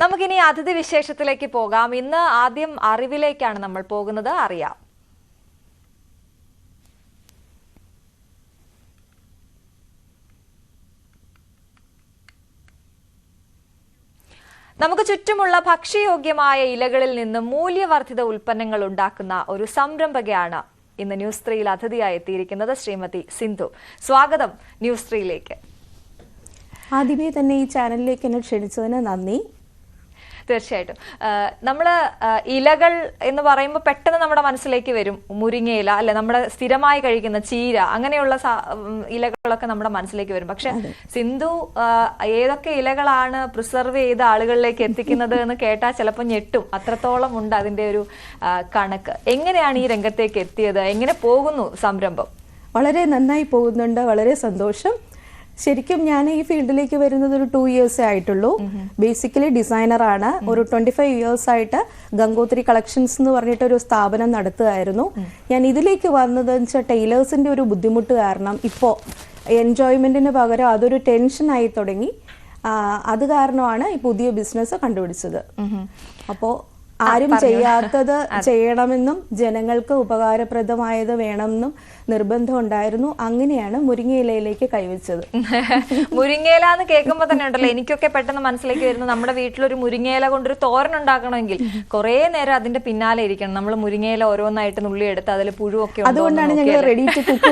നമുക്കിനി അതിഥി വിശേഷത്തിലേക്ക് പോകാം. ഇന്ന് ആദ്യം അറിവിലേക്കാണ് നമ്മൾ പോകുന്നത്. അറിയാം. നമുക്ക് ചുറ്റുമുള്ള ഭക്ഷ്യയോഗ്യമായ ഇലകളിൽ നിന്ന് മൂല്യവർദ്ധിത ഉൽപ്പന്നങ്ങൾ ഉണ്ടാക്കുന്ന ഒരു സംരംഭകയാണ് ഇന്ന് ന്യൂസ് ത്രീയിൽ അതിഥിയായി എത്തിയിരിക്കുന്നത് ശ്രീമതി സിന്ധു. സ്വാഗതം ന്യൂസ് ത്രീയിലേക്ക്. ആദ്യമേ തന്നെ ഈ ചാനലിലേക്ക് എന്നെ ക്ഷണിച്ചതിന് നന്ദി. തീർച്ചയായിട്ടും. നമ്മൾ ഇലകൾ എന്ന് പറയുമ്പോൾ പെട്ടെന്ന് നമ്മുടെ മനസ്സിലേക്ക് വരും. മുരിങ്ങ ഇല അല്ലെ നമ്മുടെ സ്ഥിരമായി കഴിക്കുന്ന ചീര അങ്ങനെയുള്ള ഇലകളൊക്കെ നമ്മുടെ മനസ്സിലേക്ക് വരും. പക്ഷെ സിന്ധു ഏതൊക്കെ ഇലകളാണ് പ്രിസർവ് ചെയ്ത ആളുകളിലേക്ക് എത്തിക്കുന്നത് എന്ന് കേട്ടാൽ ചിലപ്പോൾ ഞെട്ടും. അത്രത്തോളം ഉണ്ട് അതിന്റെ ഒരു കണക്ക്. എങ്ങനെയാണ് ഈ രംഗത്തേക്ക് എത്തിയത്? എങ്ങനെ പോകുന്നു സംരംഭം? വളരെ നന്നായി പോകുന്നുണ്ട്. വളരെ സന്തോഷം. ശരിക്കും ഞാൻ ഈ ഫീൽഡിലേക്ക് വരുന്നത് ഒരു ടു ഇയേഴ്സേ ആയിട്ടുള്ളൂ. ബേസിക്കലി ഡിസൈനർ ആണ്. ഒരു ട്വന്റി ഫൈവ് ഇയേഴ്സ് ആയിട്ട് ഗംഗോത്രി കളക്ഷൻസ് എന്ന് പറഞ്ഞിട്ട് ഒരു സ്ഥാപനം നടത്തുകയായിരുന്നു. ഞാൻ ഇതിലേക്ക് വന്നത് വെച്ചാൽ ടൈലേഴ്സിന്റെ ഒരു ബുദ്ധിമുട്ട് കാരണം ഇപ്പോൾ എൻജോയ്മെന്റിന് പകരം അതൊരു ടെൻഷനായി തുടങ്ങി. അത് കാരണമാണ് ഈ പുതിയ ബിസിനസ് കണ്ടുപിടിച്ചത്. അപ്പോൾ ആരും ചെയ്യാത്തത് ചെയ്യണമെന്നും ജനങ്ങൾക്ക് ഉപകാരപ്രദമായത് വേണമെന്നും നിർബന്ധം ഉണ്ടായിരുന്നു അങ്ങനെയാണ് മുരിങ്ങയിലയിലേക്ക് കൈവച്ചത്. മുരിങ്ങയില എന്ന് കേൾക്കുമ്പോൾ തന്നെ ഉണ്ടല്ലോ എനിക്കൊക്കെ പെട്ടെന്ന് മനസ്സിലേക്ക് വരുന്നത് നമ്മുടെ വീട്ടിലൊരു മുരിങ്ങയില കൊണ്ടൊരു തോരൻ ഉണ്ടാക്കണമെങ്കിൽ കുറേ നേരം അതിന്റെ പിന്നാലെ ഇരിക്കണം. നമ്മൾ മുരിങ്ങയില ഓരോന്നായിട്ട് നുള്ളി എടുത്ത് അതിൽ പുഴുവൊക്കെ അതുകൊണ്ടാണ് ഞങ്ങൾ റെഡി ടു കുക്ക്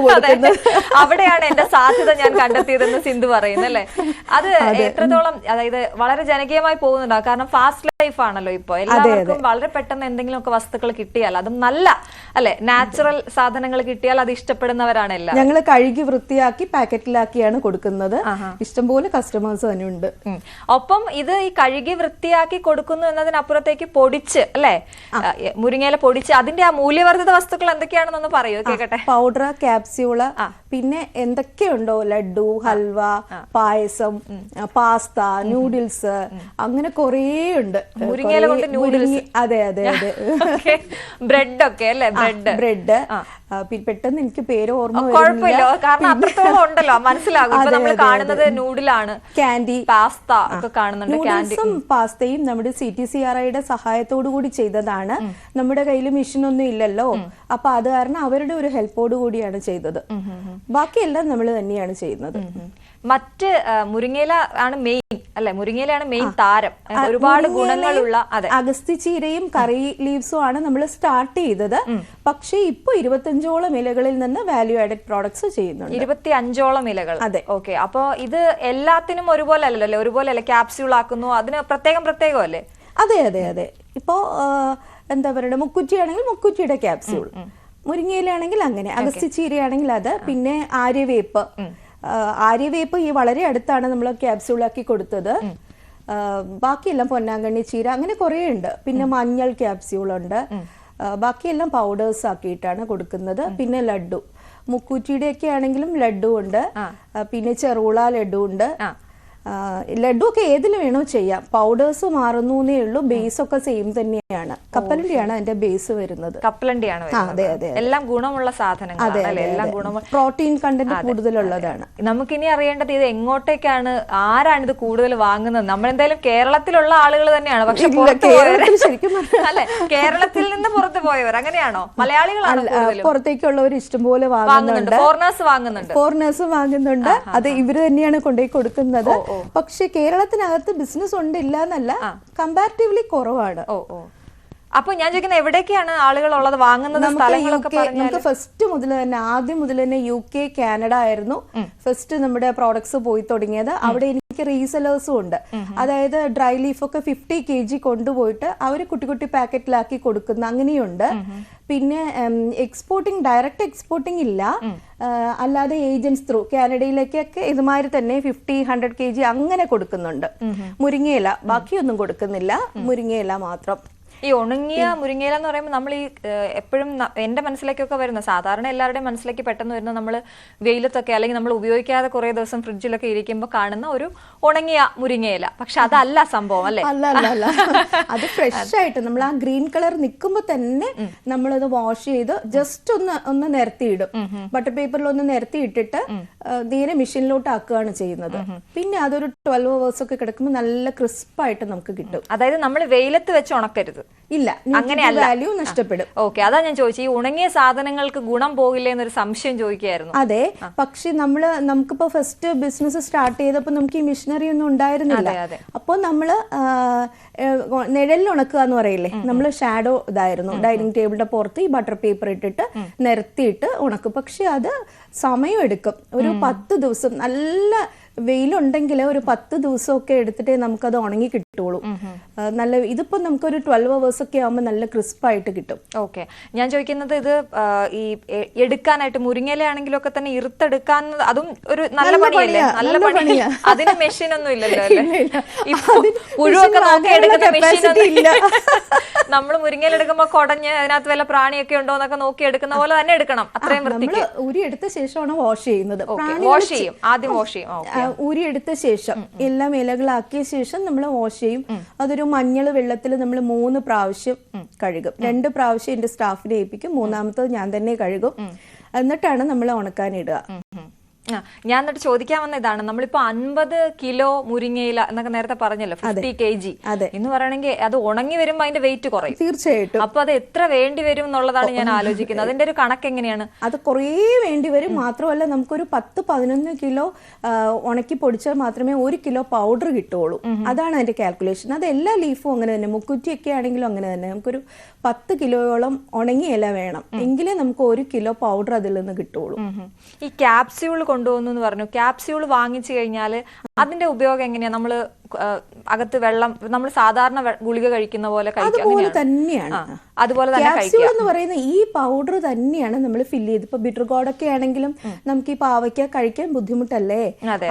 അവിടെയാണ് എന്റെ സാധ്യത ഞാൻ കണ്ടെത്തിയതെന്ന് സിന്ധു പറയുന്നത് അല്ലേ? അത് എത്രത്തോളം അതായത് വളരെ ജനകീയമായി പോകുന്നുണ്ടാവും കാരണം ഫാസ്റ്റ് ലൈഫ് ആണല്ലോ ഇപ്പൊ. എല്ലാവർക്കും വളരെ പെട്ടെന്ന് എന്തെങ്കിലും ഒക്കെ വസ്തുക്കൾ കിട്ടിയാൽ അതും നല്ല അല്ലെ? നാച്ചുറൽ സാധനങ്ങൾ കിട്ടിയാൽ അത് ഇഷ്ടപ്പെടുന്നവരാണ് എല്ലാം ഞങ്ങൾ കഴുകി വൃത്തിയാക്കി പാക്കറ്റിലാക്കിയാണ് കൊടുക്കുന്നത്. ഇഷ്ടംപോലെ കസ്റ്റമേഴ്സ് തന്നെ ഉണ്ട്. ഒപ്പം ഇത് ഈ കഴുകി വൃത്തിയാക്കി കൊടുക്കുന്നു എന്നതിനപ്പുറത്തേക്ക് പൊടിച്ച് അല്ലെ? മുരിങ്ങയില പൊടിച്ച് അതിന്റെ ആ മൂല്യവർദ്ധിത വസ്തുക്കൾ എന്തൊക്കെയാണെന്നൊന്ന് പറയൂ കേട്ടെ പൗഡർ ക്യാപ്സ്യൂൾ പിന്നെ എന്തൊക്കെയുണ്ടോ? ലഡു ഹൽവ പായസം പാസ്ത നൂഡിൽസ് അങ്ങനെ കുറേ ഉണ്ട്. മുരിങ്ങയില കൊണ്ട് നൂഡിൽസ് അതെ അതെ അതെ. ബ്രെഡ് ഒക്കെ അല്ലെ? ബ്രെഡ് ബ്രെഡ് പെട്ടെന്ന് എനിക്ക് പേര് ഓർമ്മ കുഴപ്പമില്ല. കാരണം അത്രത്തോളം ഉണ്ടല്ലോ. മനസ്സിലാകും. ഇപ്പൊ നമ്മൾ കാണുന്നത് നൂഡിലാണ്. കാൻഡി പാസ്ത ഒക്കെ കാണുന്നുണ്ട് നൂഡിൽസും പാസ്തയും നമ്മുടെ സി ടി സി ആർ ഐയുടെ സഹായത്തോടു കൂടി ചെയ്തതാണ്. നമ്മുടെ കയ്യിൽ മെഷീൻ ഒന്നും ഇല്ലല്ലോ അപ്പൊ അത് കാരണം അവരുടെ ഒരു ഹെൽപ്പോട് കൂടിയാണ് ചെയ്തത്. ബാക്കിയെല്ലാം നമ്മൾ തന്നെയാണ് ചെയ്യുന്നത്. മറ്റ് മുരിങ്ങേല മുരിങ്ങയില ആണ് മെയിൻ അല്ലെ? മുരിങ്ങയിലാണ് മെയിൻ താരം. ഒരുപാട് ഗുണങ്ങളുള്ള അതെ. അഗസ്തി ചീരയും കറി ലീവ്സും ആണ് നമ്മൾ സ്റ്റാർട്ട് ചെയ്തത്. പക്ഷേ ഇപ്പൊ ഇരുപത്തിയഞ്ചോളം ഇലകളിൽ നിന്ന് വാല്യൂ ആഡഡ് പ്രോഡക്ട്സ് ചെയ്യുന്നുണ്ട്. ഇരുപത്തി അഞ്ചോളം ഇലകൾ. അതെ. ഓക്കെ. അപ്പൊ ഇത് എല്ലാത്തിനും ഒരുപോലെ അല്ലല്ലോ അല്ലെ? ഒരുപോലെ അല്ലെ? ക്യാപ്സ്യൂൾ ആക്കുന്നു. അതിന് പ്രത്യേകം പ്രത്യേകം അല്ലേ അതെ അതെ അതെ. ഇപ്പോ എന്താ പറയുക മുക്കുറ്റി ആണെങ്കിൽ മുക്കുറ്റിയുടെ ക്യാപ്സ്യൂൾ മുരിങ്ങയിലാണെങ്കിൽ അങ്ങനെ. അഗസ്തി ചീരയാണെങ്കിൽ അത്. പിന്നെ ആര്യവേപ്പ്. ആര്യവേപ്പ് ഈ വളരെ അടുത്താണ് നമ്മൾ ക്യാപ്സ്യൂളാക്കി കൊടുത്തത്. ബാക്കിയെല്ലാം പൊന്നാങ്കണ്ണി ചീര അങ്ങനെ കുറേ ഉണ്ട്. പിന്നെ മഞ്ഞൾ ക്യാപ്സ്യൂൾ ഉണ്ട്. ആ, ബാക്കിയെല്ലാം പൗഡേഴ്സ് ആക്കിയിട്ടാണ് കൊടുക്കുന്നത്. പിന്നെ ലഡു മുക്കൂറ്റിയുടെ ഒക്കെ ആണെങ്കിലും ലഡ്ഡു ഉണ്ട്. പിന്നെ ചെറുള ലഡ്ഡു ഉണ്ട്. ലഡു ഒക്കെ ഏതിൽ വേണോ ചെയ്യാം. പൗഡേഴ്സ് മാറുന്നു എന്നേ ഉള്ളൂ. ബേസ് ഒക്കെ സെയിം തന്നെയാണ്. കപ്പലണ്ടിയാണ് അതിന്റെ ബേസ് വരുന്നത്. കപ്പലണ്ടിയാണ് വരുന്നത്. അതെ, അതെ, എല്ലാം ഗുണമുള്ള സാധനങ്ങൾ എല്ലാം ഗുണമുള്ള പ്രോട്ടീൻ കണ്ടന്റ് കൂടുതലുള്ളതാണ്. നമുക്കിനി അറിയേണ്ടത് ഇത് എങ്ങോട്ടേക്കാണ് ആരാണ് ഇത് കൂടുതൽ വാങ്ങുന്നത്? നമ്മൾ എന്തായാലും കേരളത്തിലുള്ള ആളുകൾ തന്നെയാണ്. പക്ഷെ ശരിക്കും അല്ലെ? കേരളത്തിൽ നിന്ന് പുറത്ത് പോയവർ അങ്ങനെയാണോ? മലയാളികളാണ് പുറത്തേക്കുള്ളവർ ഇഷ്ടംപോലെ വാങ്ങുന്നുണ്ട്. ഫോറിനേഴ്സ് വാങ്ങുന്നുണ്ട്. ഫോറിനേഴ്സ് വാങ്ങുന്നുണ്ട്. അത് ഇവർ തന്നെയാണ് കൊണ്ടുപോയി കൊടുക്കുന്നത്. പക്ഷെ കേരളത്തിനകത്ത് ബിസിനസ് ഉണ്ട് ഇല്ല എന്നല്ല കമ്പാരിറ്റീവ്ലി കുറവാണ്. ഓ ഓ. അപ്പൊ ഞാൻ ചോദിക്കുന്നത് എവിടേക്കാണ് ആളുകൾ ഉള്ളത് വാങ്ങുന്നത് നമുക്ക് ഫസ്റ്റ് മുതൽ തന്നെ ആദ്യം മുതൽ തന്നെ യു കെ കാനഡ ആയിരുന്നു. ഫസ്റ്റ് നമ്മുടെ പ്രോഡക്ട്സ് പോയി തുടങ്ങിയത്. അവിടെ എനിക്ക് റീസെലേഴ്സും ഉണ്ട്. അതായത് ഡ്രൈ ലീഫ് ഒക്കെ ഫിഫ്റ്റി കെ ജി കൊണ്ടുപോയിട്ട് അവർ കുട്ടി കുട്ടി പാക്കറ്റിലാക്കി കൊടുക്കുന്ന അങ്ങനെയുണ്ട്. പിന്നെ എക്സ്പോർട്ടിങ് ഡയറക്റ്റ് എക്സ്പോർട്ടിംഗ് ഇല്ല. അല്ലാതെ ഏജൻസ് ത്രൂ കാനഡയിലേക്കൊക്കെ ഇതുമാതിരി തന്നെ ഫിഫ്റ്റി ഹൺഡ്രഡ് കെ ജി അങ്ങനെ കൊടുക്കുന്നുണ്ട്. മുരിങ്ങയില ബാക്കിയൊന്നും കൊടുക്കുന്നില്ല. മുരിങ്ങയില മാത്രം. ഈ ഉണങ്ങിയ മുരിങ്ങയില എന്ന് പറയുമ്പോൾ നമ്മൾ ഈ എപ്പോഴും എന്റെ മനസ്സിലേക്കൊക്കെ വരുന്ന സാധാരണ എല്ലാവരുടെയും മനസ്സിലേക്ക് പെട്ടെന്ന് വരുന്ന നമ്മൾ വെയിലത്തൊക്കെ അല്ലെങ്കിൽ നമ്മൾ ഉപയോഗിക്കാതെ കുറെ ദിവസം ഫ്രിഡ്ജിലൊക്കെ ഇരിക്കുമ്പോൾ കാണുന്ന ഒരു ഉണങ്ങിയ മുരിങ്ങയില. പക്ഷെ അതല്ല സംഭവം അല്ലേ? അല്ല അല്ല അല്ല. അത് ഫ്രഷ് ആയിട്ട് നമ്മൾ ആ ഗ്രീൻ കളർ നിൽക്കുമ്പോൾ തന്നെ നമ്മളത് വാഷ് ചെയ്ത് ജസ്റ്റ് ഒന്ന് ഒന്ന് നിരത്തിയിടും. ബട്ടർ പേപ്പറിൽ ഒന്ന് നിരത്തി ഇട്ടിട്ട് നേരെ മെഷീനിലോട്ട് ആക്കുകയാണ് ചെയ്യുന്നത്. പിന്നെ അതൊരു ട്വൽവ് അവേഴ്സ് ഒക്കെ കിടക്കുമ്പോൾ നല്ല ക്രിസ്പായിട്ട് നമുക്ക് കിട്ടും. അതായത് നമ്മൾ വെയിലത്ത് വെച്ച് ഉണക്കരുത്. ഇല്ല അങ്ങനെയല്ല. വാല്യൂ നഷ്ടപ്പെടും. ഓക്കെ അതാ ഞാൻ ചോദിച്ചു ഈ ഉണങ്ങിയ സാധനങ്ങൾക്ക് ഗുണം പോകില്ലേ എന്നൊരു സംശയം ചോദിക്കുകയായിരുന്നു. അതെ പക്ഷെ നമ്മൾ നമുക്കിപ്പോ ഫസ്റ്റ് ബിസിനസ് സ്റ്റാർട്ട് ചെയ്തപ്പോ നമുക്ക് ഈ മിഷനറി ഒന്നും ഉണ്ടായിരുന്നില്ല. അപ്പോൾ നമ്മൾ ആ, നിഴലിൽ ഉണക്കുക എന്ന് പറയില്ലേ? നമ്മൾ ഷാഡോ ഇതായിരുന്നു. ഡൈനിങ് ടേബിളിന്റെ പുറത്ത് ഈ ബട്ടർ പേപ്പർ ഇട്ടിട്ട് നിരത്തിയിട്ട് ഉണക്കും. പക്ഷെ അത് സമയം എടുക്കും. ഒരു പത്ത് ദിവസം നല്ല വെയിലുണ്ടെങ്കിൽ ഒരു പത്ത് ദിവസമൊക്കെ എടുത്തിട്ടേ നമുക്കത് ഉണങ്ങി കിട്ടുള്ളൂ നല്ല ഇതിപ്പോ നമുക്കൊരു ട്വൽവ് അവേഴ്സ് ഒക്കെ ആകുമ്പോൾ നല്ല ക്രിസ്പ് ആയിട്ട് കിട്ടും. ഓക്കെ. ഞാൻ ചോദിക്കുന്നത് ഇത് ഈ എടുക്കാനായിട്ട് മുരിങ്ങയിലാണെങ്കിലും ഒക്കെ തന്നെ ഇറുത്തെടുക്കാൻ അതും ഒരു നല്ല പണിയല്ലേ? നല്ല പണി. പണിയാ. അതിന് മെഷീൻ ഒന്നും ഇല്ലല്ലോ പുഴുവൊക്കെ നോക്കി എടുക്കുന്ന മെഷീൻ ഇല്ല. നമ്മൾ മുരിങ്ങയില എടുക്കുമ്പോ കുടഞ്ഞ് അതിനകത്ത് വല്ല പ്രാണിയൊക്കെ ഉണ്ടോ എന്നൊക്കെ നോക്കി എടുക്കുന്ന പോലെ തന്നെ എടുക്കണം. അത്രയും വൃത്തിക്ക്. ഉരി എടുത്ത ശേഷമാണ് വാഷ് ചെയ്യുന്നത്. വാഷ് ചെയ്യും. ആദ്യം വാഷ് ചെയ്യും. ഓക്കെ ആ, ഊരി എടുത്ത ശേഷം എല്ലാം ഇലകളാക്കിയ ശേഷം നമ്മൾ വാഷ് ചെയ്യും അതൊരു മഞ്ഞൾ വെള്ളത്തിൽ നമ്മൾ മൂന്ന് പ്രാവശ്യം കഴുകും. രണ്ട് പ്രാവശ്യം എന്റെ സ്റ്റാഫിനെ ഏൽപ്പിക്കും മൂന്നാമത്തത് ഞാൻ തന്നെ കഴുകും. എന്നിട്ടാണ് നമ്മൾ ഉണക്കാനിടുക. ഞാൻ എന്നിട്ട് ചോദിക്കാൻ വന്ന ഇതാണ്. നമ്മളിപ്പോ അൻപത് കിലോ മുരിങ്ങയില എന്നൊക്കെ നേരത്തെ പറഞ്ഞല്ലോ ഫിഫ്റ്റി കെ ജി അതെ. എന്ന് പറയണെങ്കിൽ അത് ഉണങ്ങി വരുമ്പോ അതിന്റെ വെയിറ്റ് കുറയും. തീർച്ചയായിട്ടും. അപ്പൊ അത് എത്ര വേണ്ടി വരും എന്നുള്ളതാണ് ഞാൻ ആലോചിക്കുന്നത്. അതിന്റെ ഒരു കണക്ക് എങ്ങനെയാണ്? അത് കുറേ വേണ്ടി വരും. മാത്രമല്ല നമുക്കൊരു പത്ത് പതിനൊന്ന് കിലോ ഉണക്കി പൊടിച്ചാൽ മാത്രമേ ഒരു കിലോ പൗഡർ കിട്ടുള്ളൂ അതാണ് അതിന്റെ കാൽക്കുലേഷൻ അത് എല്ലാ ലീഫും അങ്ങനെ തന്നെ. മുക്കുറ്റിയൊക്കെ ആണെങ്കിലും അങ്ങനെ തന്നെ. നമുക്കൊരു പത്ത് കിലോയോളം ഉണങ്ങിയ ഇല വേണം എങ്കിലേ നമുക്ക് ഒരു കിലോ പൗഡർ അതിൽ നിന്ന് കിട്ടുള്ളൂ. ഈ ക്യാപ്സ്യൂൾ കൊണ്ടുവന്നു എന്ന് പറഞ്ഞു. ക്യാപ്സ്യൂൾ വാങ്ങിച്ചു കഴിഞ്ഞാൽ അതിന്റെ ഉപയോഗം എങ്ങനെയാ? നമ്മൾ ആ, അകത്ത് വെള്ളം നമ്മൾ സാധാരണ ഗുളിക കഴിക്കുന്ന പോലെ അതുപോലെ തന്നെയാണ്. അതുപോലെ തന്നെ എന്ന് പറയുന്ന ഈ പൗഡർ തന്നെയാണ് നമ്മൾ ഫില്ല് ചെയ്ത്. ഇപ്പൊ ബിറ്റർ ഗോഡൊക്കെ ആണെങ്കിലും നമുക്ക് ഈ പാവയ്ക്ക കഴിക്കാൻ ബുദ്ധിമുട്ടല്ലേ?